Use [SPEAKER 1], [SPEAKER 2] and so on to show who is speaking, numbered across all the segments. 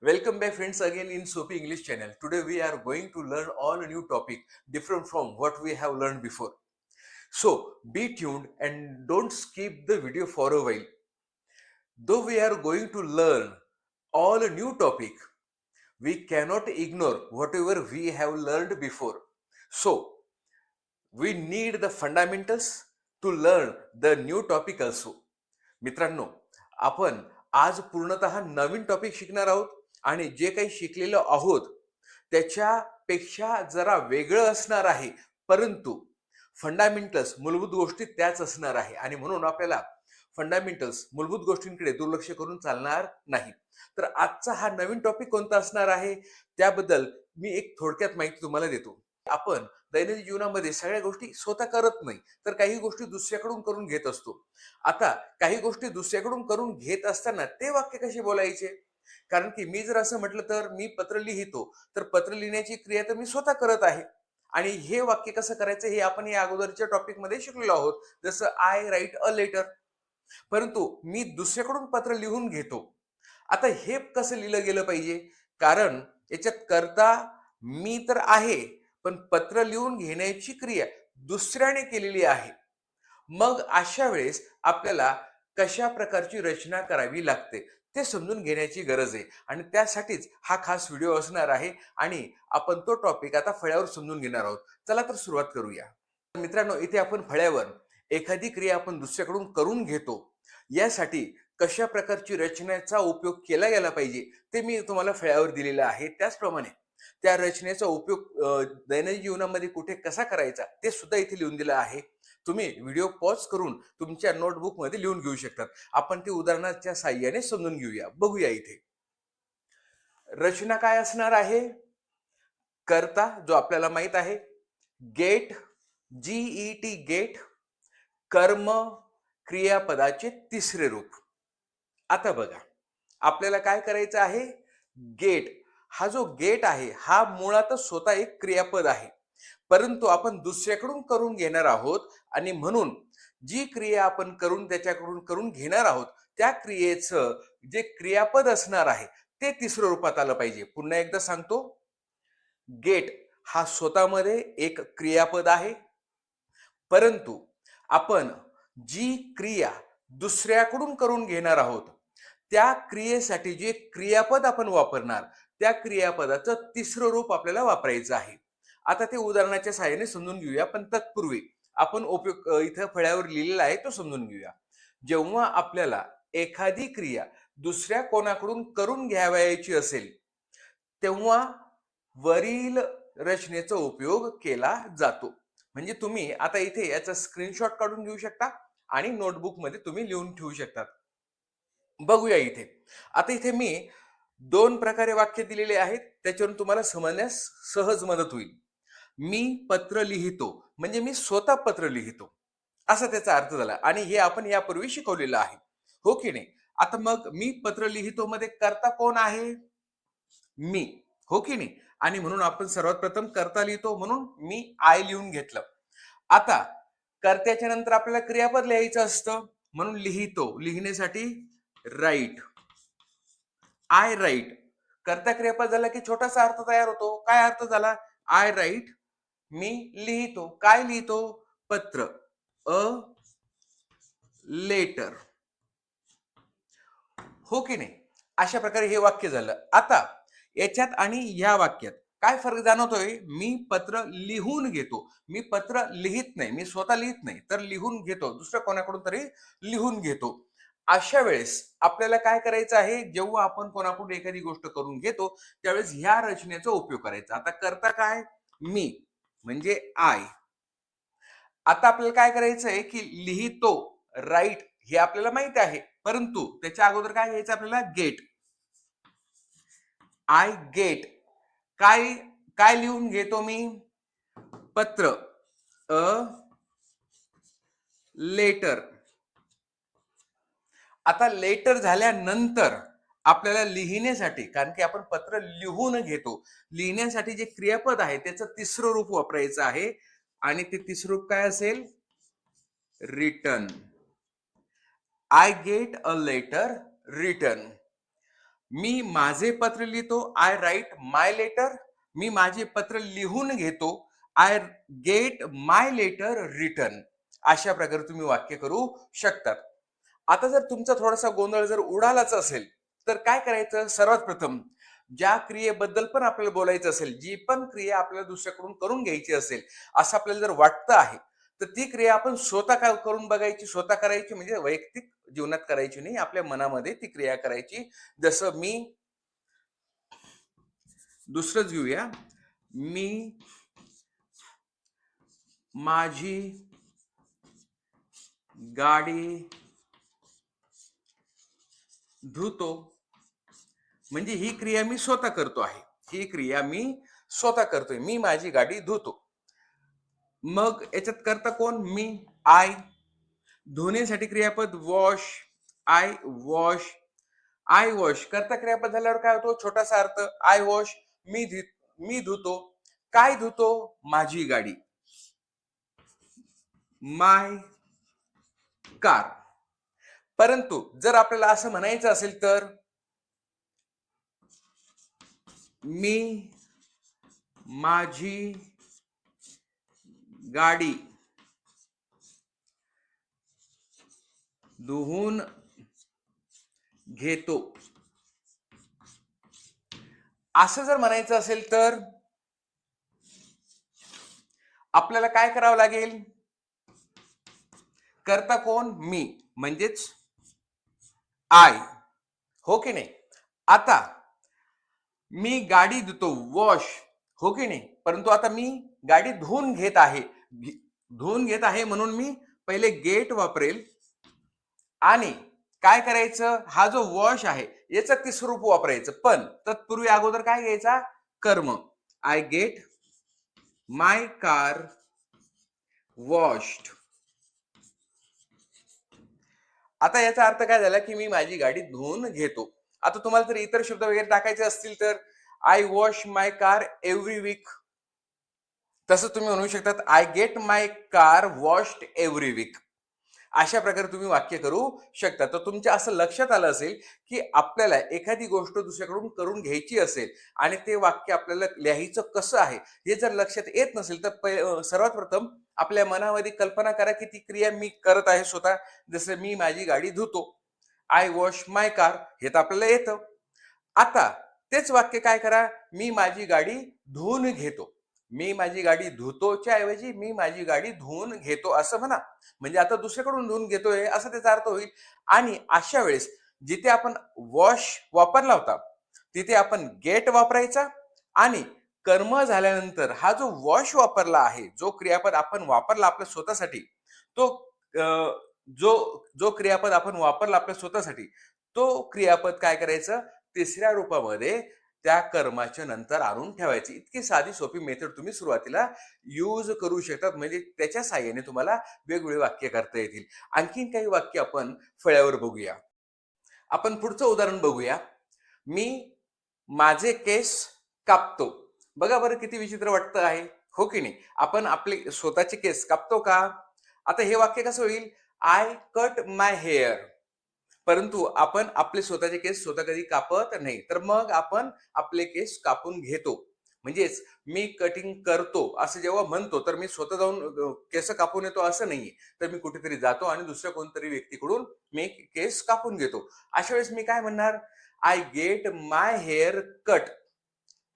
[SPEAKER 1] Welcome back friends again in Soapy English channel. Today we are going to learn all a new topic different from what we have learned before. So be tuned and don't skip the video for a while. Though we are going to learn all a new topic, we cannot ignore whatever we have learned before. So we need the fundamentals to learn the new topic also. मित्रांनो आपण आज पूर्णतः नवीन topic शिकणार आहोत आणि जे काही शिकलेलो आहोत त्याच्यापेक्षा जरा वेगळं असणार आहे. परंतु फंडामेंटल्स मूलभूत गोष्टी त्याच असणार आहे. आणि म्हणून आपल्याला फंडामेंटल्स मूलभूत गोष्टींकडे दुर्लक्ष करून चालणार नाही. तर आजचा हा नवीन टॉपिक कोणता असणार आहे? त्याबद्दल मी एक थोडक्यात माहिती तुम्हाला देतो. आपण दैनंदिन जीवनामध्ये सगळ्या गोष्टी स्वतः करत नाही तर काही गोष्टी दुसऱ्याकडून करून घेत असतो. आता काही गोष्टी दुसऱ्याकडून करून घेत असताना ते वाक्य कसे बोलायचे? कारण की मी जर असं म्हटलं तर मी पत्र लिहितो तर पत्र लिहिण्याची क्रिया तर मी स्वतः करत आहे. आणि हे वाक्य कसं करायचं हे आपण या अगोदरच्या टॉपिकमध्ये शिकलेलो आहोत. जसं आय राईट अ लेटर परंतु मी दुसऱ्याकडून पत्र लिहून घेतो. आता हे कसं लिहिलं गेलं पाहिजे? कारण याच्यात करता मी तर आहे पण पत्र लिहून घेण्याची क्रिया दुसऱ्याने केलेली आहे. मग अशा वेळेस आपल्याला कशा प्रकारची रचना करावी लागते? ते समजून घेण्याची गरज आहे. आणि त्यासाठीच हा खास व्हिडिओ असणार आहे आणि आपण तो टॉपिक आता फळ्यावर समजून घेणार आहोत. चला तर सुरुवात करूया. मित्रांनो इथे आपण फळ्यावर एखादी क्रिया आपण दुसऱ्याकडून करून घेतो. यासाठी कशा प्रकारची रचनेचा उपयोग केला गेला पाहिजे ते मी तुम्हाला फळ्यावर दिलेलं आहे. त्याचप्रमाणे त्या रचनेचा उपयोग दैनंदिन जीवनामध्ये कुठे कसा करायचा ते सुद्धा इथे लिहून दिलं आहे. तुम्ही व्हिडिओ पॉज करून तुमच्या नोटबुकमध्ये लिहून घेऊ शकतात. आपण ती उदाहरणाच्या साह्याने समजून घेऊया. बघूया इथे. रचना काय असणार आहे? करता जो आपल्याला माहीत आहे गेट जीई टी गेट कर्म क्रियापदाचे तिसरे रूप. आता बघा. आपल्याला काय करायचं आहे? गेट. हा जो गेट आहे हा मुळातच स्वतः एक क्रियापद आहे. परंतु आपण दुसऱ्याकडून करून घेणार आहोत आणि म्हणून जी क्रिया आपण करून त्याच्याकडून करून घेणार आहोत त्या क्रियेचं जे क्रियापद असणार आहे ते तिसरं रूपात आलं पाहिजे. पुन्हा एकदा सांगतो. गेट हा स्वतःमध्ये एक क्रियापद आहे. परंतु आपण जी क्रिया दुसऱ्याकडून करून घेणार आहोत त्या क्रियेसाठी जे क्रियापद आपण वापरणार त्या क्रियापदाचं तिसरं रूप आपल्याला वापरायचं आहे. आता ते उदाहरणाच्या सहाय्याने समजून घेऊया पण तत्पूर्वी आपण उपयोग इथं फळ्यावर लिहिलेला आहे तो समजून घेऊया. जेव्हा आपल्याला एखादी क्रिया दुसऱ्या कोणाकडून करून घ्यावयाची असेल तेव्हा वरील रचनेचा उपयोग केला जातो. म्हणजे तुम्ही आता इथे याचा स्क्रीनशॉट काढून घेऊ शकता आणि नोटबुकमध्ये तुम्ही लिहून ठेवू शकतात बघूया इथे. आता इथे मी दोन प्रकारे वाक्य दिलेले आहेत त्याच्यावरून तुम्हाला समजण्यास सहज मदत होईल. मी पत्र लिहितो म्हणजे मी स्वतः पत्र लिहितो. असा त्याचा अर्थ झाला. आणि हे आपण यापूर्वी शिकवलेलं आहे. हो की नाही? आता मग मी पत्र लिहितो मध्ये करता कोण आहे? मी. हो की नाही? आणि म्हणून आपण सर्वात प्रथम करता लिहितो म्हणून मी आय लिहून घेतलं. आता कर्त्याच्या नंतर आपल्याला क्रियापद लिहायचं असतं. म्हणून लिहितो. लिहिण्यासाठी राईट आय राईट कर्ता क्रियापद झाला की छोटासा अर्थ तयार होतो. काय अर्थ झाला? आय राईट मी लिहितो. काय लिहितो? पत्र. A letter. हो की नाही? अशा प्रकारे हे वाक्य झालं. आता याच्यात आणि या वाक्यात काय फरक जाणवतोय? मी पत्र लिहून घेतो. मी पत्र लिहित नाही. मी स्वतः लिहित नाही. तर लिहून घेतो. दुसऱ्या कोणाकडून तरी लिहून घेतो. अशा वेळेस आपल्याला काय करायचं आहे? जेव्हा आपण कोणाकडून एखादी गोष्ट करून घेतो त्यावेळेस ह्या रचनेचा उपयोग करायचा. आता करता काय? मी. म्हणजे आय आता आपल्याला काय करायचं आहे की लिहितो राईट हे आपल्याला माहीत आहे. परंतु त्याच्या अगोदर काय घ्यायचं आपल्याला? गेट आय गेट काय काय लिहून घेतो मी? पत्र. अ लेटर आता लेटर झाल्यानंतर आपल्याला लिहिण्यासाठी कारण की आपण पत्र लिहून घेतो. लिहिण्यासाठी जे क्रियापद आहे त्याचं तिसरं रूप वापरायचं आहे. आणि ते तिसरं रूप काय असेल? Return. I get a letter return मी माझे पत्र लिहितो आय राईट माय लेटर मी माझे पत्र लिहून घेतो I get my letter return अशा प्रकारे तुम्ही वाक्य करू शकतात. आता जर तुमचा थोडासा गोंधळ जर उडालाच असेल तर काय करायचं? सर्वात प्रथम ज्या क्रियेबद्दल पण आपल्याला बोलायचं असेल जी पण क्रिया आपल्याला दुसऱ्याकडून करून घ्यायची असेल असं आपल्याला जर वाटतं आहे तर ती क्रिया आपण स्वतः काय करून बघायची? स्वतः करायची म्हणजे वैयक्तिक जीवनात करायची नाही आपल्या मनामध्ये ती क्रिया करायची. जसं मी दुसरंच घेऊया. मी माझी गाडी धुतो. म्हणजे ही क्रिया मी स्वतः करतो आहे. ही क्रिया मी स्वतः करतोय. मी माझी गाडी धुतो. मग याच्यात करता कोण? मी आय धुण्यासाठी क्रियापद wash I wash I wash करता क्रियापद झाल्यावर काय होतो? छोटासा अर्थ आय वॉश मी धु- मी धुतो. काय धुतो? माझी गाडी. माय कार परंतु जर आपल्याला असं म्हणायचं असेल तर मी माझी गाडी धुवून घेतो. असं जर म्हणायचं असेल तर आपल्याला काय करावं लागेल? करता कोण? मी. म्हणजेच आय हो की नाही? आता मी गाडी धुतो वॉश हो की नाही? परंतु आता मी गाडी धुवून घेत आहे. धुवून घेत आहे म्हणून मी पहिले गेट वापरेल. आणि काय करायचं? हा जो वॉश आहे याचं तिसरं रूप वापरायचं. पण तत्पूर्वी अगोदर काय घ्यायचा? कर्म. I get my car washed आता याचा अर्थ काय झाला की मी माझी गाडी धुवून घेतो. आता तुम्हाला जर इतर शब्द वगैरे टाकायचे असतील तर I wash my car every week तसं तुम्ही म्हणू शकतात I get my car washed every week अशा प्रकारे तुम्ही वाक्य करू शकता. तर तुमच्या असं लक्षात आलं असेल की आपल्याला एखादी गोष्ट दुसऱ्याकडून करून घ्यायची असेल आणि ते वाक्य आपल्याला लिहायचं कसं आहे हे जर लक्षात येत नसेल तर सर्वात प्रथम आपल्या मनामध्ये कल्पना करा की ती क्रिया मी करत आहे स्वतः. जसं मी माझी गाडी धुतो आय वॉश माय कार हे तर आपल्याला येतं. आता तेच वाक्य काय करा? मी माझी गाडी धुवून घेतो. मी माझी गाडी धुतोच्या ऐवजी मी माझी गाडी धुवून घेतो असं म्हणा. म्हणजे आता दुसऱ्याकडून धुवून घेतोय असं त्याचा अर्थ होईल. आणि अशा वेळेस जिथे आपण वॉश वापरला होता तिथे आपण गेट वापरायचा आणि कर्म झाल्यानंतर हा जो वॉश वापरला आहे जो क्रियापद आपण वापरला आपल्या स्वतःसाठी तो जो जो क्रियापद आपण वापरला आपल्या स्वतःसाठी तो क्रियापद काय करायचं? तिसऱ्या रूपामध्ये त्या कर्माच्या नंतर आणून ठेवायची. इतकी साधी सोपी मेथड तुम्ही सुरुवातीला यूज करू शकतात. म्हणजे त्याच्या साह्याने तुम्हाला वेगवेगळे वाक्य करता येतील. आणखीन काही वाक्य आपण फळ्यावर बघूया. आपण पुढचं उदाहरण बघूया. मी माझे केस कापतो. बघा बरं किती विचित्र वाटतं आहे. हो की नाही? आपण आपले स्वतःचे केस कापतो का? आता हे वाक्य कसं होईल? आय कट माय हेअर परंतु आपण आपले स्वतःचे केस स्वतः कधी कापत नाही. तर मग आपण आपले केस कापून घेतो. म्हणजेच मी कटिंग करतो असं जेव्हा म्हणतो तर मी स्वतः जाऊन केस कापून येतो असं नाहीये. तर मी कुठेतरी जातो आणि दुसऱ्या कोणतरी व्यक्तीकडून मी केस कापून घेतो. अशा वेळेस मी काय म्हणणार? I get my hair cut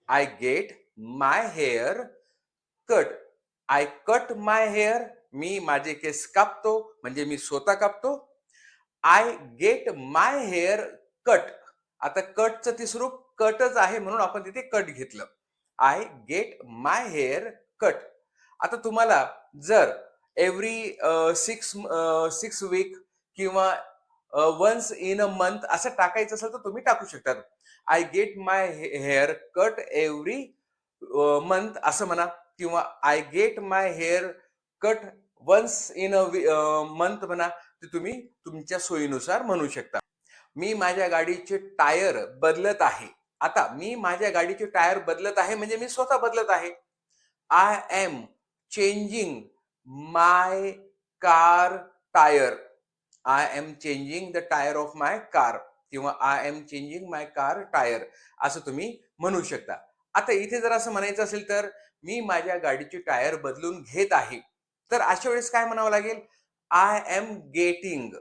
[SPEAKER 1] I get my hair cut I cut my hair मी माझे केस कापतो म्हणजे मी स्वतः कापतो. I get my hair cut आता कटचं तिसरूप कटच आहे म्हणून आपण तिथे कट घेतलं. I get my hair cut आता तुम्हाला जर एव्हरी सिक्स सिक्स वीक किंवा वन्स इन अ मंथ असं टाकायचं असेल तर तुम्ही टाकू शकता. I get my hair cut every month असं म्हणा किंवा I get my hair cut once in a month म्हणा ते तुम्ही तुमच्या सोयीनुसार म्हणू शकता. मी माझ्या गाडीचे टायर बदलत आहे. आता मी माझ्या गाडीचे टायर बदलत आहे म्हणजे मी स्वतः बदलत आहे. I am changing my car tyre I am changing the tyre of my car किंवा I am changing my car tyre असं तुम्ही म्हणू शकता. आता इथे जर असं म्हणायचं असेल तर मी माझ्या गाडीचे टायर बदलून घेत आहे. तर अशा वेळेस काय म्हणावं लागेल? आय एम गेटिंग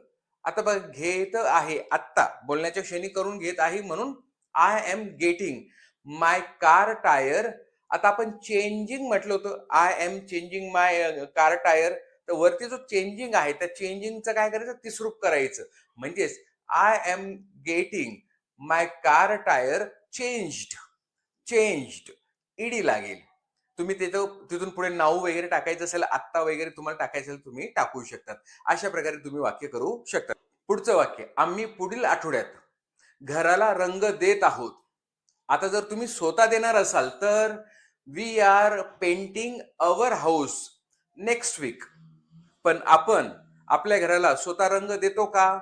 [SPEAKER 1] आता बघ घेत आहे आत्ता. बोलण्याच्या क्षणी करून घेत आहे म्हणून I am getting my car tyre आता आपण चेंजिंग म्हटलं होतं. I am changing my car tyre तर वरती जो चेंजिंग आहे त्या चेंजिंगचं काय करायचं? तिसरूप करायचं. म्हणजेच I am getting my car tyre changed changed E लागेल. तुम्ही तिथं तिथून पुढे नाव वगैरे टाकायचं असेल आत्ता वगैरे तुम्हाला टाकायचं असेल तुम्ही टाकू शकतात. अशा प्रकारे तुम्ही वाक्य करू शकता. पुढचं वाक्य आम्ही पुढील आठवड्यात घराला रंग देत आहोत. आता जर तुम्ही स्वतः देणार असाल तर we are painting our house next week पण आपण आपल्या घराला स्वतः रंग देतो का?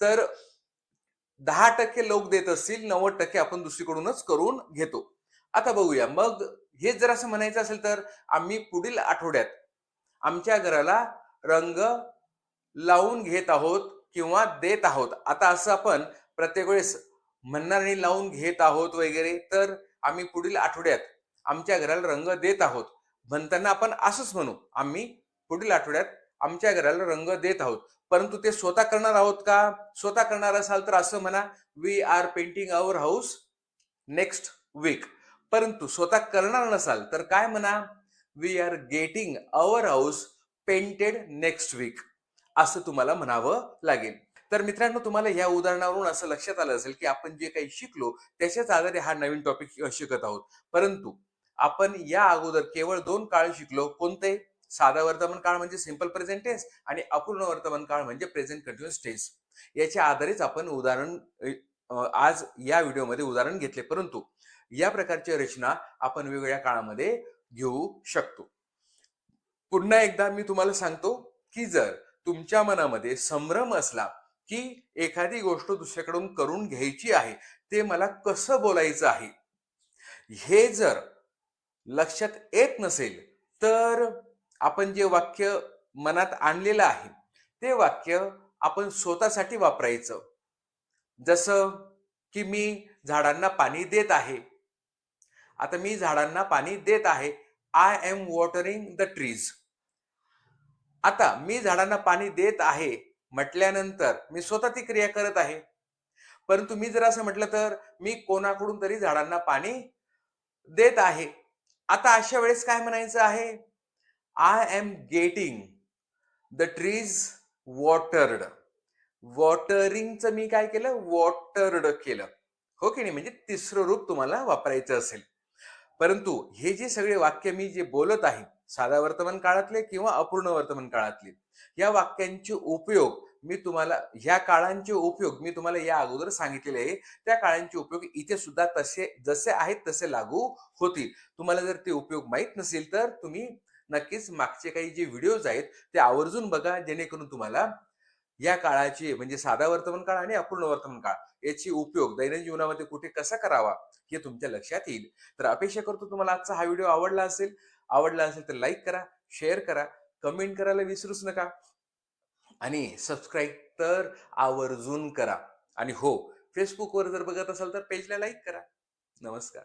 [SPEAKER 1] तर दहा टक्के लोक देत असतील नव्वद टक्के आपण दुसरीकडूनच करून घेतो. आता बघूया मग हे जर असं म्हणायचं असेल तर आम्ही पुढील आठवड्यात आमच्या घराला रंग लावून घेत आहोत किंवा देत आहोत. आता असं आपण प्रत्येक वेळेस म्हणणार नाही लावून घेत आहोत वगैरे तर आम्ही पुढील आठवड्यात आमच्या घराला रंग देत आहोत. म्हणताना आपण असंच म्हणू आम्ही पुढील आठवड्यात आमच्या घराला रंग देत आहोत. परंतु ते स्वतः करणार आहोत का? स्वतः करणार असाल तर असं म्हणा. We are painting our house next week परंतु स्वतः करणार नसाल तर काय म्हणा? We are getting our house painted next week असं तुम्हाला म्हणावं लागेल. तर मित्रांनो तुम्हाला या उदाहरणावरून असं लक्षात आलं असेल की आपण जे काही शिकलो त्याच्याच आधारे हा नवीन टॉपिक शिकत आहोत. परंतु आपण या अगोदर केवळ दोन काळ शिकलो. कोणते? साधा वर्तमान काळ म्हणजे सिंपल प्रेझेंट टेन्स आणि अपूर्ण वर्तमान काळ म्हणजे प्रेझेंट कंटिन्युअस टेन्स याच्या आधारेच आपण उदाहरण आज या व्हिडिओमध्ये उदाहरण घेतले. परंतु या प्रकारच्या रचना आपण वेगवेगळ्या काळामध्ये घेऊ शकतो. पुन्हा एकदा मी तुम्हाला सांगतो की जर तुमच्या मनामध्ये संभ्रम असला की एखादी गोष्ट दुसऱ्याकडून करून घ्यायची आहे ते मला कसं बोलायचं आहे? हे जर लक्षात येत नसेल तर आपण जे वाक्य मनात आणलेलं आहे ते वाक्य आपण स्वतःसाठी वापरायचं. जसं की मी झाडांना पाणी देत आहे आता मी झाडांना पाणी देत आहे. I am watering the trees आता मी झाडांना पाणी देत आहे म्हटल्यानंतर मी स्वतः ती क्रिया करत आहे. परंतु मी जर असं म्हटलं तर मी कोणाकडून तरी झाडांना पाणी देत आहे. आता अशा वेळेस काय म्हणायचं आहे? I am getting the trees watered वॉटरिंगचं मी काय केलं? वॉटर्ड केलं. हो की नाही? म्हणजे तिसरं रूप तुम्हाला वापरायचं असेल. परंतु हे जे सगळे वाक्य मी जे बोलत आहे साधा वर्तमान काळातले किंवा अपूर्ण वर्तमान काळातले या वाक्यांचे उपयोग मी तुम्हाला ह्या काळांचे उपयोग मी तुम्हाला या अगोदर सांगितलेले आहे. त्या काळांचे उपयोग इथे सुद्धा तसे जसे आहेत तसे लागू होतील. तुम्हाला जर ते उपयोग माहीत नसेल तर तुम्ही नक्कीच मागचे काही जे व्हिडिओज आहेत ते आवर्जून बघा जेणेकरून तुम्हाला या काळाची म्हणजे साधा वर्तमान काळ आणि अपूर्ण वर्तमान काळ याची उपयोग दैनंदिन जीवनामध्ये कुठे कसा करावा हे तुमच्या लक्षात येईल. तर अपेक्षा करतो तुम्हाला आजचा हा व्हिडिओ आवडला असेल आवडला असेल तर लाईक करा शेअर करा कमेंट करायला विसरूच नका आणि सबस्क्राईब तर आवर्जून करा. आणि हो फेसबुकवर जर बघत असाल तर पेजला लाईक करा. नमस्कार.